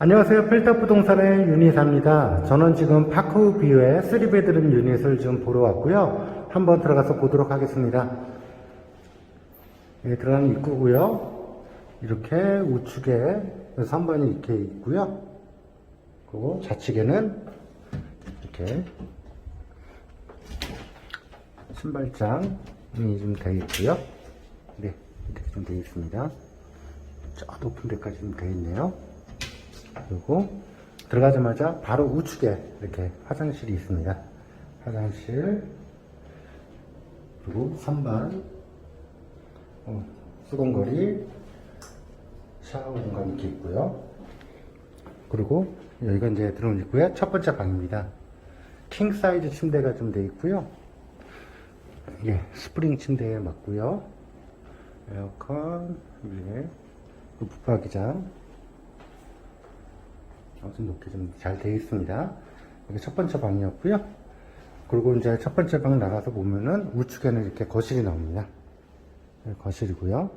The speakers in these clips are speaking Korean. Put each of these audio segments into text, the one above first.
안녕하세요. 필터 부동산의 윤희사입니다. 저는 지금 파크 뷰의 3베드룸 유닛을 좀 보러 왔고요. 한번 들어가서 보도록 하겠습니다. 예, 들어가는 입구고요. 이렇게 우측에 3번이 이렇게 있고요. 그리고 좌측에는 이렇게 신발장이 좀 되어 있고요. 네, 이렇게 좀 되어 있습니다. 저 높은 데까지 좀 되어 있네요. 그리고 들어가자마자 바로 우측에 이렇게 화장실이 있습니다. 화장실 그리고 선반 어, 수건거리 샤워 공간이 이렇게 있고요. 그리고 여기가 이제 들어온 입구의 첫 번째 방입니다. 킹 사이즈 침대가 좀 돼 있고요. 예, 스프링 침대에 맞고요. 에어컨 위에 그 붙박이장 아무튼 이렇게 좀잘 되어 있습니다. 이게 첫 번째 방이었고요. 그리고 이제 첫 번째 방 나가서 보면은 우측에는 이렇게 거실이 나옵니다. 네, 거실이고요.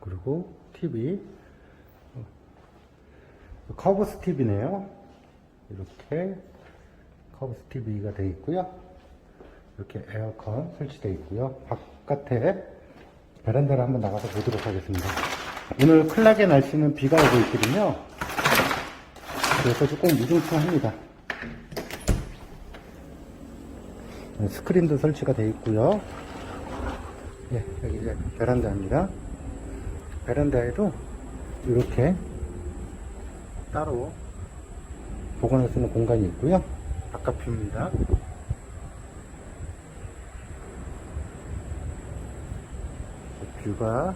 그리고 TV 어, 커브스 TV네요. 이렇게 커브스 TV가 되어 있고요. 이렇게 에어컨 설치되어 있고요. 바깥에 베란다를 한번 나가서 보도록 하겠습니다. 오늘 클락의 날씨는 비가 오고 있거든요. 그래서 조금 무중충합니다. 네, 스크린도 설치가 되어 있고요. 예, 여기 이제 베란다입니다. 베란다에도 이렇게 따로 보관할 수 있는 공간이 있고요. 바깥 뷰입니다. 뷰가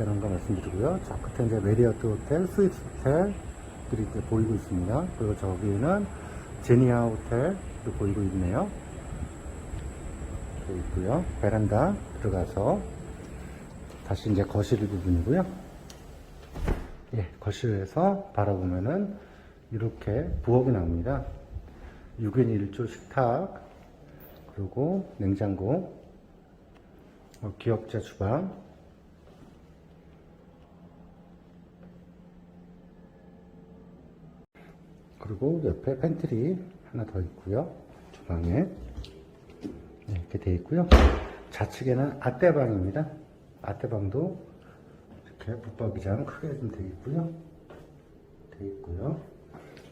있다는 거 말씀드리고요. 저 끝에 이제 메리어트 호텔, 스위스 호텔들이 이제 보이고 있습니다. 그리고 저기는 제니아 호텔도 보이고 있네요. 이렇게 있고요. 베란다 들어가서 다시 이제 거실 부분이고요. 예, 거실에서 바라보면은 이렇게 부엌이 나옵니다. 6인 1조 식탁, 그리고 냉장고, 어, 기역자 주방, 그리고 옆에 팬트리 하나 더 있고요. 주방에 네, 이렇게 되어 있고요. 좌측에는 아떼방입니다. 아떼방도 이렇게 붙박이장 크게 좀 되어 있고요. 되어 있고요.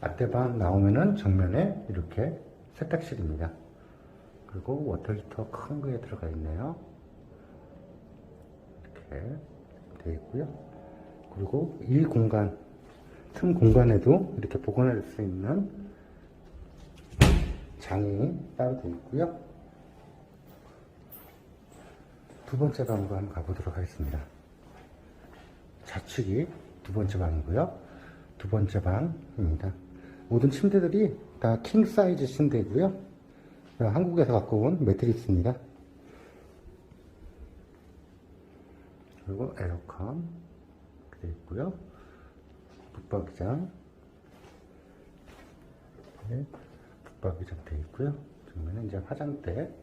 아떼방 나오면은 정면에 이렇게 세탁실입니다. 그리고 워터히터 큰 거에 들어가 있네요. 이렇게 되어 있고요. 그리고 이 공간 틈 공간에도 이렇게 보관할 수 있는 장이 따로 되어 있고요. 두 번째 방으로 한번 가보도록 하겠습니다. 좌측이 두 번째 방이고요. 두 번째 방입니다. 모든 침대들이 다 킹 사이즈 침대고요. 한국에서 갖고 온 매트리스입니다. 그리고 에어컨 되어 있고요. 붙박이장 네, 붙박이장 되어 있고요. 정면에 이제 화장대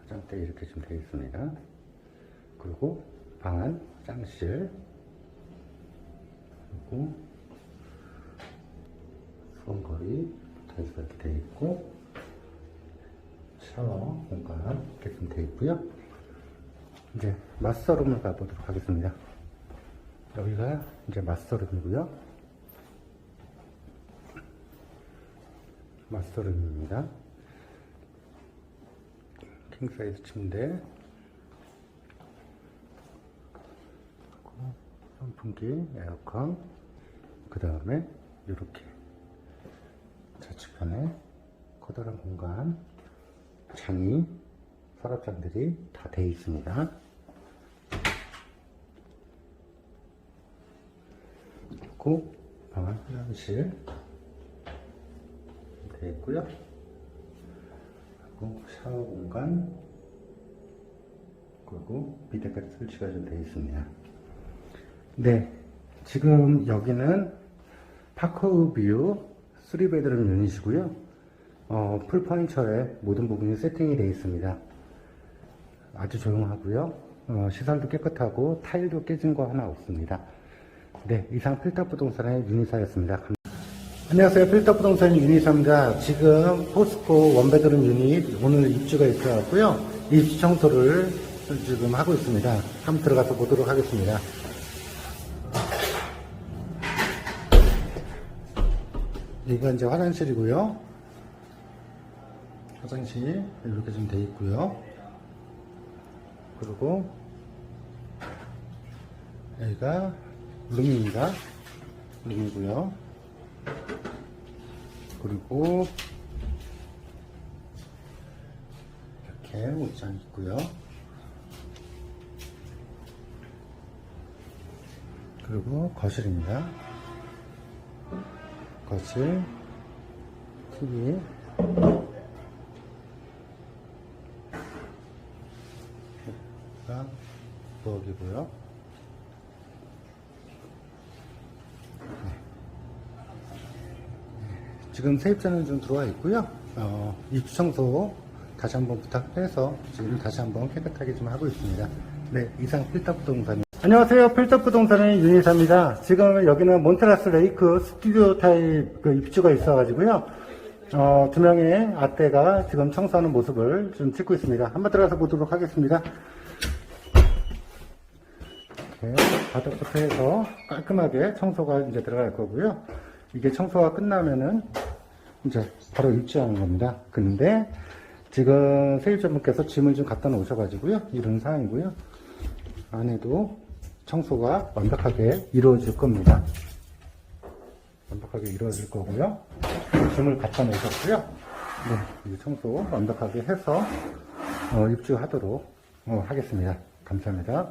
화장대 이렇게 좀 되어 있습니다. 그리고 방 안 화장실 그리고 수건거리 타일스가 이렇게 되어 있고 샤워 공간 이렇게 좀 되어 있고요. 이제 마스터룸을 가보도록 하겠습니다. 여기가 이제 마스터룸이고요. 마스터룸입니다. 킹사이즈 침대 선풍기, 에어컨 그 다음에 이렇게 좌측편에 커다란 공간 장이 서랍장들이 다 되어 있습니다. 그리고 방안 화장실 되어 있고요. 그리고 샤워 공간 그리고 비데까지 설치가 좀 되어 있습니다. 네, 지금 여기는 파크뷰 3베드룸 유닛이고요. 어, 풀 퍼니처에 모든 부분이 세팅이 되어 있습니다. 아주 조용하고요. 어, 시설도 깨끗하고 타일도 깨진 거 하나 없습니다. 네, 이상 필터 부동산의 윤희사였습니다. 감- 안녕하세요. 필터 부동산 윤희사입니다. 지금 포스코 원베드룸 유닛 오늘 입주가 있어갖고요. 입주 청소를 지금 하고 있습니다. 한번 들어가서 보도록 하겠습니다. 여기가 이제 화장실이고요. 화장실 이렇게 좀 돼 있고요. 그리고 여기가 룸입니다. 룸이고요. 그리고 이렇게 옷장 있고요. 그리고 거실입니다. 거실, TV, 부엌이고요. 지금 세입자는 좀 들어와 있고요. 어, 입주 청소 다시 한번 부탁해서 지금 다시 한번 깨끗하게 좀 하고 있습니다. 네, 이상 필터 부동산. 안녕하세요. 필터 부동산의 윤희사입니다. 지금 여기는 몬테라스 레이크 스튜디오 타입 그 입주가 있어가지고요. 어, 두 명의 아떼가 지금 청소하는 모습을 좀 찍고 있습니다. 한번 들어가서 보도록 하겠습니다. 이렇게 바닥부터 해서 깔끔하게 청소가 이제 들어갈 거고요. 이게 청소가 끝나면은 이제 바로 입주하는 겁니다. 근데 지금 세입자분께서 짐을 좀 갖다 놓으셔가지고요. 이런 상황이고요. 안에도 청소가 완벽하게 이루어질 겁니다. 완벽하게 이루어질 거고요. 짐을 갖다 놓으셨고요. 네, 이 청소 완벽하게 해서 어, 입주하도록 어, 하겠습니다. 감사합니다.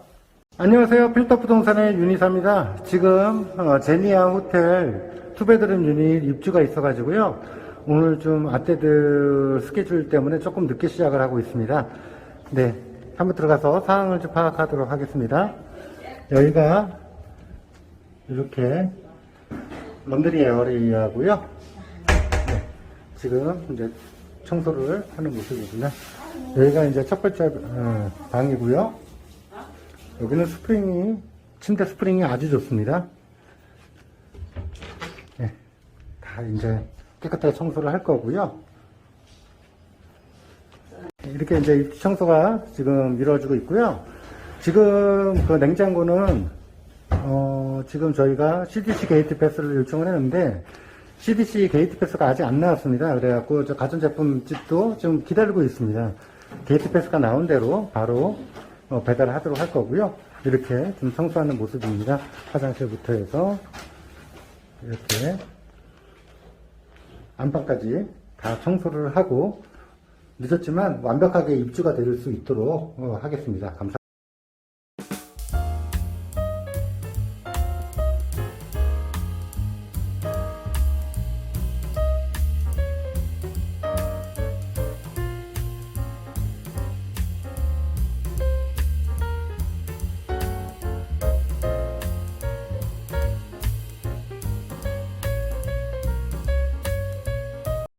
안녕하세요. 필터 부동산의 윤희사입니다. 지금 어, 제니아 호텔 투베드룸 유닛 입주가 있어가지고요. 오늘 좀 아떼들 스케줄 때문에 조금 늦게 시작을 하고 있습니다. 네, 한번 들어가서 상황을 좀 파악하도록 하겠습니다. 여기가 이렇게 런드리 에어리아고요. 네, 지금 이제 청소를 하는 모습이구나. 여기가 이제 첫 번째 어, 방이고요. 여기는 스프링이, 침대 스프링이 아주 좋습니다. 네, 다 이제 깨끗하게 청소를 할 거고요. 이렇게 이제 청소가 지금 이루어지고 있고요. 지금 그 냉장고는, 어, 지금 저희가 CDC 게이트 패스를 요청을 했는데, CDC 게이트 패스가 아직 안 나왔습니다. 그래갖고 저 가전제품 집도 지금 기다리고 있습니다. 게이트 패스가 나온 대로 바로 어, 배달을 하도록 할 거고요. 이렇게 좀 청소하는 모습입니다. 화장실부터 해서 이렇게 안방까지 다 청소를 하고 늦었지만 완벽하게 입주가 될 수 있도록 어, 하겠습니다. 감사합니다.